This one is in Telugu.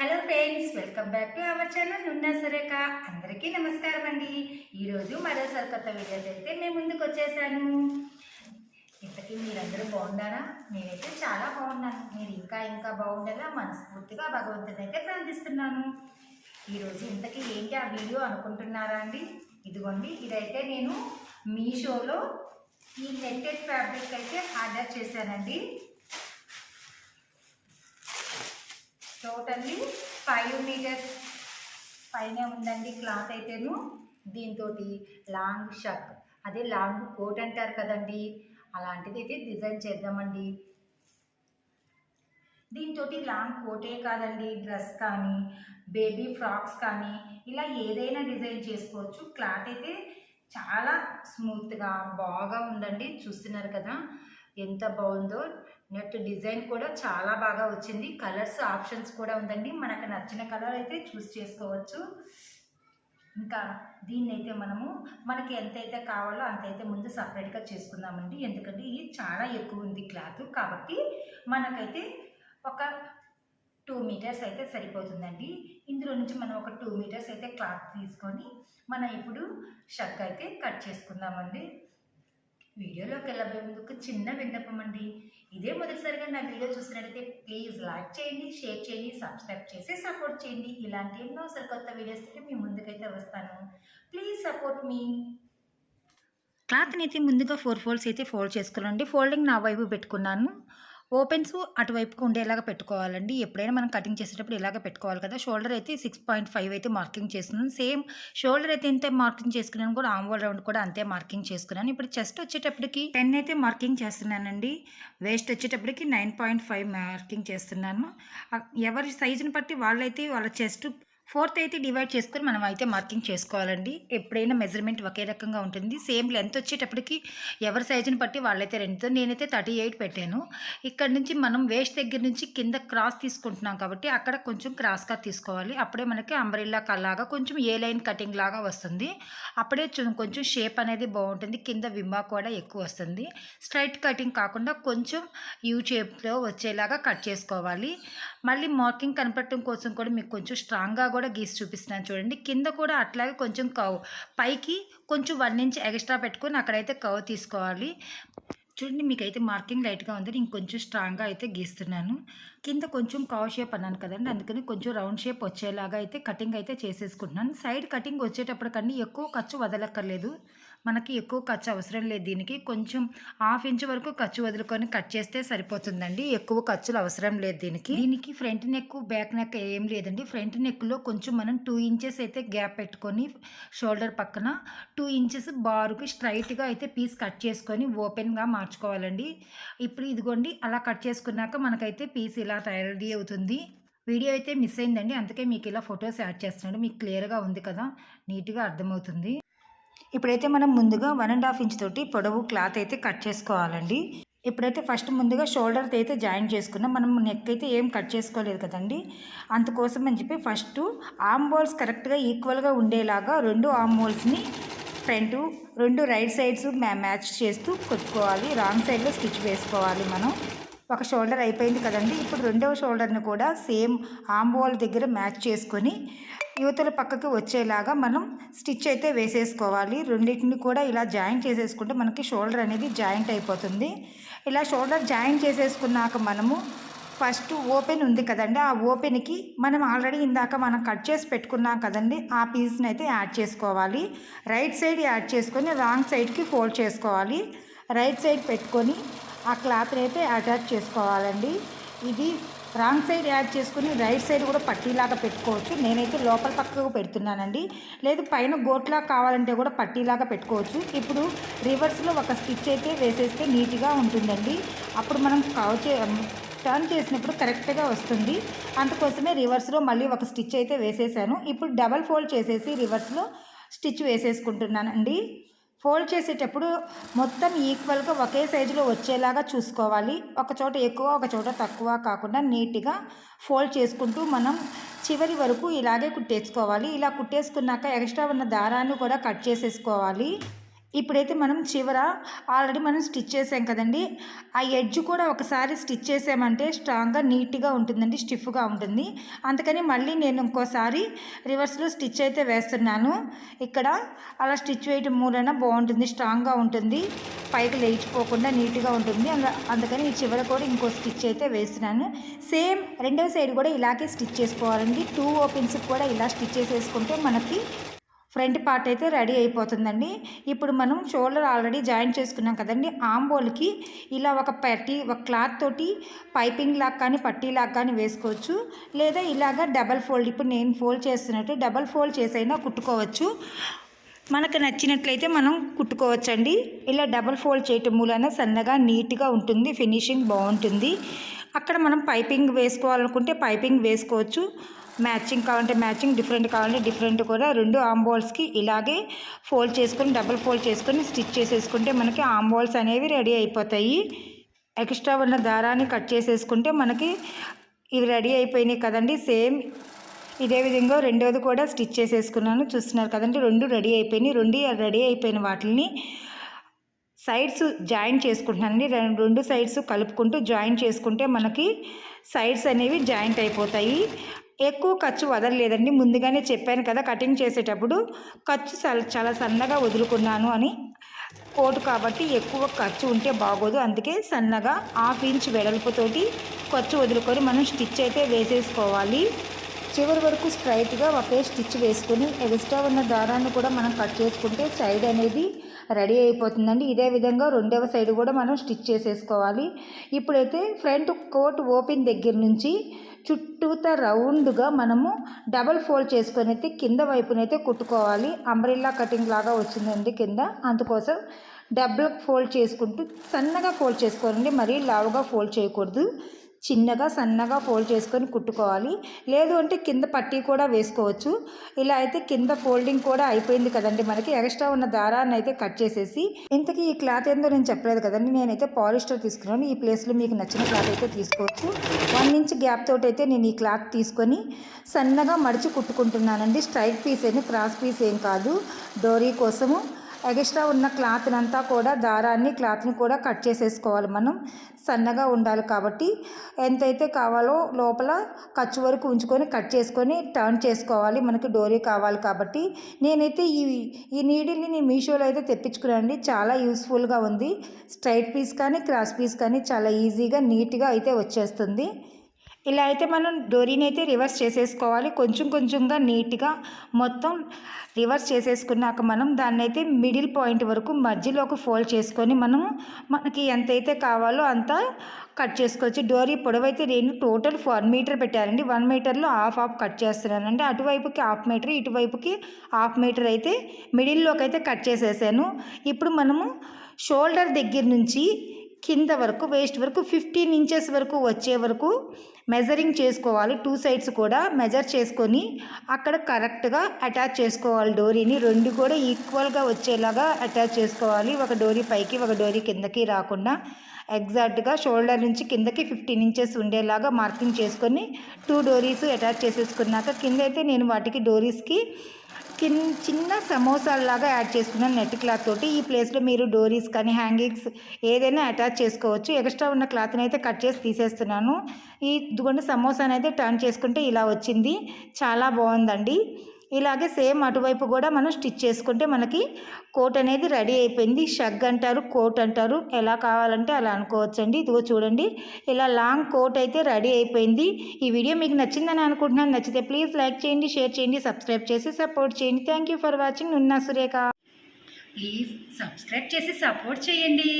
Hello friends welcome back to our channel Nunna Surekha. అందరికీ నమస్కారం అండి. ఈరోజు మరో సరికొత్త వీడియోస్ అయితే మేము ముందుకు వచ్చేసాను. ఇంతకీ మీరందరూ బాగున్నారా? నేనైతే చాలా బాగున్నాను. మీరు ఇంకా ఇంకా బాగుండేలా? మనస్ఫూర్తిగా భగవంతుని అయితే ప్రార్థిస్తున్నాను. ఈరోజు ఇంతకీ ఏంటి ఆ వీడియో అనుకుంటున్నారా అండి? ఇదిగోండి ఇదైతే నేను మీషోలో ఈ నెట్టెడ్ ఫ్యాబ్రిక్ అయితే ఆర్డర్ చేశానండి. టోటల్లీ ఫైవ్ మీటర్స్ పైన ఉందండి క్లాత్ అయితేను. దీంతో లాంగ్ షర్ట్. అదే లాంగ్ కోట్ అంటారు కదండి. అలాంటిది అయితే డిజైన్ చేద్దామండి. దీంతో లాంగ్ కోటే కాదండి డ్రెస్ కానీ బేబీ ఫ్రాక్స్ కానీ ఇలా ఏదైనా డిజైన్ చేసుకోవచ్చు. క్లాత్ అయితే చాలా స్మూత్గా బాగా ఉందండి. చూస్తున్నారు కదా ఎంత బాగుందో. నెట్ డిజైన్ కూడా చాలా బాగా వచ్చింది. కలర్స్ ఆప్షన్స్ కూడా ఉందండి. మనకు నచ్చిన కలర్ అయితే చూస్ చేసుకోవచ్చు. ఇంకా దీన్ని అయితే మనము మనకి ఎంతైతే కావాలో అంతైతే ముందు సపరేట్గా చేసుకుందామండి. ఎందుకంటే ఇది చాలా ఎక్కువ ఉంది క్లాత్. కాబట్టి మనకైతే ఒక టూ మీటర్స్ అయితే సరిపోతుందండి. ఇందులో నుంచి మనం ఒక టూ మీటర్స్ అయితే క్లాత్ తీసుకొని మనం ఇప్పుడు షర్ట్ అయితే కట్ చేసుకుందామండి. వీడియోలోకి వెళ్ళబోయే ముందుకు చిన్న విన్నపం అండి. మొదటిసారిగా నా వీడియో చూసినట్లయితే ప్లీజ్ లైక్ చేయండి షేర్ చేయండి సబ్స్క్రైబ్ చేసి సపోర్ట్ చేయండి. ఇలాంటి ఎన్నో సరికొత్త వీడియోస్ అయితే మీ ముందుకైతే వస్తాను. ప్లీజ్ సపోర్ట్ మీ. క్లాత్ని అయితే ముందుగా ఫోర్ ఫోల్డ్స్ అయితే ఫోల్డ్ చేసుకోవాలండి. ఫోల్డింగ్ నా వైపు పెట్టుకున్నాను. ఓపెన్స్ అటువైపుకు ఉండేలాగా పెట్టుకోవాలండి. ఎప్పుడైనా మనం కటింగ్ చేసేటప్పుడు ఇలాగ పెట్టుకోవాలి కదా. షోల్డర్ అయితే సిక్స్ పాయింట్ ఫైవ్ అయితే మార్కింగ్ చేసుకున్నాను సేమ్ షోల్డర్ అయితే ఎంత మార్కింగ్ చేసుకున్నాను కూడా ఆమ్వోల్ రౌండ్ కూడా అంతే మార్కింగ్ చేసుకున్నాను. ఇప్పుడు చెస్ట్ వచ్చేటప్పటికి టెన్ అయితే మార్కింగ్ చేస్తున్నానండి. వేస్ట్ వచ్చేటప్పటికి నైన్ పాయింట్ ఫైవ్ మార్కింగ్ చేస్తున్నాను. ఎవరి సైజుని బట్టి వాళ్ళైతే వాళ్ళ చెస్ట్ ఫోర్త్ అయితే డివైడ్ చేసుకొని మనం అయితే మార్కింగ్ చేసుకోవాలండి. ఎప్పుడైనా మెజర్మెంట్ ఒకే రకంగా ఉంటుంది. సేమ్ లెంత్ వచ్చేటప్పటికి ఎవరి సైజుని బట్టి వాళ్ళైతే రెండుతో నేనైతే థర్టీ ఎయిట్ పెట్టాను. ఇక్కడ నుంచి మనం వేస్ట్ దగ్గర నుంచి కింద క్రాస్ తీసుకుంటున్నాం కాబట్టి అక్కడ కొంచెం క్రాస్గా తీసుకోవాలి. అప్పుడే మనకి అంబ్రిల్లా లాగా కొంచెం ఏ లైన్ కటింగ్ లాగా వస్తుంది. అప్పుడే కొంచెం షేప్ అనేది బాగుంటుంది. కింద విమ్మా కూడా ఎక్కువ వస్తుంది. స్ట్రైట్ కటింగ్ కాకుండా కొంచెం యూ షేప్లో వచ్చేలాగా కట్ చేసుకోవాలి. మళ్ళీ మార్కింగ్ కనపడటం కోసం కూడా మీకు కొంచెం స్ట్రాంగ్గా కూడా గీసి చూపిస్తున్నాను చూడండి. కింద కూడా అట్లాగే కొంచెం కవ్ పైకి కొంచెం వన్ ఇంచ్ ఎక్స్ట్రా పెట్టుకొని అక్కడైతే కవ్ తీసుకోవాలి. చూడండి మీకైతే మార్కింగ్ లైట్గా ఉంది. నేను కొంచెం స్ట్రాంగ్గా అయితే గీస్తున్నాను. కింద కొంచెం కవ్ షేప్ అన్నాను కదండి. అందుకని కొంచెం రౌండ్ షేప్ వచ్చేలాగా అయితే కటింగ్ అయితే చేసేసుకుంటున్నాను. సైడ్ కటింగ్ వచ్చేటప్పటికన్నీ ఎక్కువ ఖర్చు వదలక్కర్లేదు. మనకి ఎక్కువ ఖర్చు అవసరం లేదు దీనికి. కొంచెం హాఫ్ ఇంచ్ వరకు ఖర్చు వదులుకొని కట్ చేస్తే సరిపోతుందండి. ఎక్కువ ఖర్చులు అవసరం లేదు దీనికి. దీనికి ఫ్రంట్ నెక్ బ్యాక్ నెక్ ఏం లేదండి. ఫ్రంట్ నెక్లో కొంచెం మనం టూ ఇంచెస్ అయితే గ్యాప్ పెట్టుకొని షోల్డర్ పక్కన టూ ఇంచెస్ బారుకి స్ట్రైట్గా అయితే పీస్ కట్ చేసుకొని ఓపెన్గా మార్చుకోవాలండి. ఇప్పుడు ఇదిగోండి అలా కట్ చేసుకున్నాక మనకైతే పీస్ ఇలా రెడీ అవుతుంది. వీడియో అయితే మిస్ అయిందండి. అందుకే మీకు ఇలా ఫొటోస్ యాడ్ చేస్తున్నాడు మీకు క్లియర్గా ఉంది కదా? నీట్గా అర్థమవుతుంది. ఇప్పుడైతే మనం ముందుగా వన్ అండ్ హాఫ్ ఇంచ్ తోటి పొడవు క్లాత్ అయితే కట్ చేసుకోవాలండి. ఇప్పుడైతే ఫస్ట్ ముందుగా షోల్డర్ అయితే జాయిన్ చేసుకున్నాం. మనం నెక్ అయితే ఏం కట్ చేసుకోలేదు కదండి. అందుకోసం అని చెప్పి ఫస్ట్ ఆమ్ బోల్స్ కరెక్ట్గా ఈక్వల్గా ఉండేలాగా రెండు ఆమ్ బోల్స్ని ఫ్రంట్ రెండు రైట్ సైడ్స్ మ్యాచ్ చేస్తూ కొట్టుకోవాలి. రాంగ్ సైడ్లో స్టిచ్ వేసుకోవాలి మనం. ఒక షోల్డర్ అయిపోయింది కదండి. ఇప్పుడు రెండవ షోల్డర్ని కూడా సేమ్ ఆంబోల్ దగ్గర మ్యాచ్ చేసుకొని యువతల పక్కకి వచ్చేలాగా మనం స్టిచ్ అయితే వేసేసుకోవాలి. రెండింటిని కూడా ఇలా జాయింట్ చేసేసుకుంటే మనకి షోల్డర్ అనేది జాయింట్ అయిపోతుంది. ఇలా షోల్డర్ జాయింట్ చేసేసుకున్నాక మనము ఫస్ట్ ఓపెన్ ఉంది కదండి. ఆ ఓపెన్కి మనం ఆల్రెడీ ఇందాక మనం కట్ చేసి పెట్టుకున్నాం కదండి. ఆ పీస్ని అయితే యాడ్ చేసుకోవాలి. రైట్ సైడ్ యాడ్ చేసుకొని రాంగ్ సైడ్కి ఫోల్డ్ చేసుకోవాలి. రైట్ సైడ్ పెట్టుకొని ఆ క్లాత్ని అయితే అటాచ్ చేసుకోవాలండి. ఇది రాంగ్ సైడ్ యాడ్ చేసుకుని రైట్ సైడ్ కూడా పట్టీలాగా పెట్టుకోవచ్చు. నేనైతే లోపల పక్కకు పెడుతున్నానండి. లేదు పైన గోట్లా కావాలంటే కూడా పట్టీలాగా పెట్టుకోవచ్చు. ఇప్పుడు రివర్స్లో ఒక స్టిచ్ అయితే వేసేస్తే నీట్గా ఉంటుందండి. అప్పుడు మనం కవచే టర్న్ చేసినప్పుడు కరెక్ట్గా వస్తుంది. అందుకోసమే రివర్స్లో మళ్ళీ ఒక స్టిచ్ అయితే వేసేసాను. ఇప్పుడు డబల్ ఫోల్డ్ చేసేసి రివర్స్లో స్టిచ్ వేసేసుకుంటున్నానండి. ఫోల్డ్ చేసేటప్పుడు మొత్తం ఈక్వల్గా ఒకే సైజులో వచ్చేలాగా చూసుకోవాలి. ఒక చోట ఎక్కువ ఒక చోట తక్కువ కాకుండా నీట్గా ఫోల్డ్ చేసుకుంటూ మనం చివరి వరకు ఇలాగే కుట్టేసుకోవాలి. ఇలా కుట్టేసుకున్నాక ఎక్స్ట్రా ఉన్న దారాన్ని కూడా కట్ చేసేసుకోవాలి. ఇప్పుడైతే మనం చివర ఆల్రెడీ మనం స్టిచ్ చేసాం కదండి. ఆ ఎడ్జ్ కూడా ఒకసారి స్టిచ్ చేసామంటే స్ట్రాంగ్గా నీట్గా ఉంటుందండి స్టిఫ్గా ఉంటుంది. అందుకని మళ్ళీ నేను ఇంకోసారి రివర్స్లో స్టిచ్ అయితే వేస్తున్నాను. ఇక్కడ అలా స్టిచ్ వేయటం మూలన బాగుంటుంది స్ట్రాంగ్గా ఉంటుంది. పైకి లేచిపోకుండా నీట్గా ఉంటుంది. అందుకని ఈ చివర కూడా ఇంకో స్టిచ్ అయితే వేస్తున్నాను. సేమ్ రెండవ సైడ్ కూడా ఇలాగే స్టిచ్ చేసుకోవాలండి. టూ ఓపెన్స్ కూడా ఇలా స్టిచ్ చేసేసుకుంటే మనకి ఫ్రంట్ పార్ట్ అయితే రెడీ అయిపోతుందండి. ఇప్పుడు మనం షోల్డర్ ఆల్రెడీ జాయిన్ చేసుకున్నాం కదండి. ఆంబోల్కి ఇలా ఒక పట్టి ఒక క్లాత్ తోటి పైపింగ్ లాగా కానీ పట్టీ లాగా కానీ వేసుకోవచ్చు. లేదా ఇలాగ డబల్ ఫోల్డ్ ఇప్పుడు నేను ఫోల్డ్ చేస్తున్నట్టు డబల్ ఫోల్డ్ చేసైనా కుట్టుకోవచ్చు. మనకు నచ్చినట్లయితే మనం కుట్టుకోవచ్చండి. ఇలా డబల్ ఫోల్డ్ చేయటం మూలన సన్నగా నీట్గా ఉంటుంది. ఫినిషింగ్ బాగుంటుంది. అక్కడ మనం పైపింగ్ వేసుకోవాలనుకుంటే పైపింగ్ వేసుకోవచ్చు. మ్యాచింగ్ కావాలంటే మ్యాచింగ్ డిఫరెంట్ కావాలంటే డిఫరెంట్ కూడా రెండు ఆంబోల్స్కి ఇలాగే ఫోల్డ్ చేసుకొని డబుల్ ఫోల్డ్ చేసుకొని స్టిచ్ చేసేసుకుంటే మనకి ఆంబోల్స్ అనేవి రెడీ అయిపోతాయి. ఎక్స్ట్రా ఉన్న దారాన్ని కట్ చేసేసుకుంటే మనకి ఇవి రెడీ అయిపోయినాయి కదండి. సేమ్ ఇదే విధంగా రెండోది కూడా స్టిచ్ చేసేసుకున్నాను. చూస్తున్నారు కదండి రెండు రెడీ అయిపోయినాయి. రెండు రెడీ అయిపోయిన వాటిని సైడ్స్ జాయిన్ చేసుకుంటున్నానండి రెండు రెండు సైడ్స్ కలుపుకుంటూ జాయిన్ చేసుకుంటే మనకి సైడ్స్ అనేవి జాయింట్ అయిపోతాయి. ఎక్కువ ఖర్చు వదలలేదండి. ముందుగానే చెప్పాను కదా కటింగ్ చేసేటప్పుడు ఖర్చు చాలా చాలా సన్నగా వదులుకున్నాను అని కోటు కాబట్టి ఎక్కువ ఖర్చు ఉంటే బాగోదు. అందుకే సన్నగా హాఫ్ ఇంచ్ వెడల్పుతోటి ఖర్చు వదులుకొని మనం స్టిచ్ అయితే వేసేసుకోవాలి. చివరి వరకు స్ట్రైట్గా ఒకే స్టిచ్ వేసుకొని ఎక్స్ట్రా ఉన్న దారాన్ని కూడా మనం కట్ చేసుకుంటే సైడ్ అనేది రెడీ అయిపోతుందండి. ఇదే విధంగా రెండవ సైడ్ కూడా మనం స్టిచ్ చేసేసుకోవాలి. ఇప్పుడైతే ఫ్రంట్ కోట్ ఓపెన్ దగ్గర నుంచి చుట్టూత రౌండ్గా మనము డబల్ ఫోల్డ్ చేసుకొని అయితే కింద వైపునైతే కుట్టుకోవాలి. అంబ్రిల్లా కటింగ్ లాగా వచ్చిందండి కింద. అందుకోసం డబుల్ ఫోల్డ్ చేసుకుంటూ సన్నగా ఫోల్డ్ చేసుకోవాలండి. మరీ లావుగా ఫోల్డ్ చేయకూడదు. చిన్నగా సన్నగా ఫోల్డ్ చేసుకొని కుట్టుకోవాలి. లేదు అంటే కింద పట్టీ కూడా వేసుకోవచ్చు. ఇలా అయితే కింద ఫోల్డింగ్ కూడా అయిపోయింది కదండి మనకి. ఎక్స్ట్రా ఉన్న దారాన్ని అయితే కట్ చేసేసి ఇంతకీ ఈ క్లాత్ ఏందో నేను చెప్పలేదు కదండి. నేనైతే పాలిస్టర్ తీసుకున్నాను. ఈ ప్లేస్లో మీకు నచ్చిన క్లాత్ అయితే తీసుకోవచ్చు. వన్ ఇంచ్ గ్యాప్ తోటి అయితే నేను ఈ క్లాత్ తీసుకొని సన్నగా మడిచి కుట్టుకుంటున్నానండి. స్ట్రైట్ పీస్ ఏమి క్రాస్ పీస్ ఏం కాదు. డోరీ కోసము ఎక్స్ట్రా ఉన్న క్లాత్నంతా కూడా దారాన్ని క్లాత్ని కూడా కట్ చేసేసుకోవాలి మనం. సన్నగా ఉండాలి కాబట్టి ఎంతైతే కావాలో లోపల ఖర్చు వరకు ఉంచుకొని కట్ చేసుకొని టర్న్ చేసుకోవాలి. మనకి డోరీ కావాలి కాబట్టి. నేనైతే ఈ ఈ నీడిల్ని నేను మీషోలో అయితే తెప్పించుకున్నానండి. చాలా యూస్ఫుల్గా ఉంది. స్ట్రైట్ పీస్ కానీ క్రాస్ పీస్ కానీ చాలా ఈజీగా నీట్గా అయితే వచ్చేస్తుంది. ఇలా అయితే మనం డోరీని అయితే రివర్స్ చేసేసుకోవాలి. కొంచెం కొంచెంగా నీట్గా మొత్తం రివర్స్ చేసేసుకున్నాక మనం దాన్ని అయితే మిడిల్ పాయింట్ వరకు మధ్యలోకి ఫోల్డ్ చేసుకొని మనము మనకి ఎంతైతే కావాలో అంత కట్ చేసుకోవచ్చు. డోరీ పొడవైతే నేను టోటల్ వన్ మీటర్ పెట్టానండి. వన్ మీటర్లో హాఫ్ హాఫ్ కట్ చేస్తున్నానండి. అటువైపుకి హాఫ్ మీటర్ ఇటువైపుకి హాఫ్ మీటర్ అయితే మిడిల్లోకి అయితే కట్ చేసేసాను. ఇప్పుడు మనము షోల్డర్ దగ్గర నుంచి కింద వరకు వేస్ట్ వరకు ఫిఫ్టీన్ ఇంచెస్ వరకు వచ్చే వరకు మెజరింగ్ చేసుకోవాలి. టూ సైడ్స్ కూడా మెజర్ చేసుకొని అక్కడ కరెక్ట్గా అటాచ్ చేసుకోవాలి. డోరీని రెండు కూడా ఈక్వల్గా వచ్చేలాగా అటాచ్ చేసుకోవాలి. ఒక డోరీ పైకి ఒక డోరీ కిందకి రాకుండా ఎగ్జాక్ట్గా షోల్డర్ నుంచి కిందకి ఫిఫ్టీన్ ఇంచెస్ ఉండేలాగా మార్కింగ్ చేసుకొని టూ డోరీస్ అటాచ్ చేసేసుకున్నాక కింద అయితే నేను వాటికి డోరీస్కి కిన్ చిన్న సమోసాలాగా యాడ్ చేసుకున్నాను నెట్ క్లాత్ తోటి ఈ ప్లేస్లో మీరు డోరీస్ కానీ హ్యాంగింగ్స్ ఏదైనా అటాచ్ చేసుకోవచ్చు. ఎక్స్ట్రా ఉన్న క్లాత్ని అయితే కట్ చేసి తీసేస్తున్నాను. ఈ ఇదిగోండి సమోసాని అయితే టర్న్ చేసుకుంటే ఇలా వచ్చింది. చాలా బాగుందండి. ఇలాగే సేమ్ అటువైపు కూడా మనం స్టిచ్ చేసుకుంటే మనకి కోట్ అనేది రెడీ అయిపోయింది. షగ్ అంటారు కోట్ అంటారు. ఎలా కావాలంటే అలా అనుకోవచ్చండి. ఇదిగో చూడండి. ఇలా లాంగ్ కోట్ అయితే రెడీ అయిపోయింది. ఈ వీడియో మీకు నచ్చిందని అనుకుంటున్నాను. నచ్చితే ప్లీజ్ లైక్ చేయండి షేర్ చేయండి సబ్స్క్రైబ్ చేసి సపోర్ట్ చేయండి. Thank you for watching. Nunna Surekha. Please subscribe చేసి సపోర్ట్ చేయండి.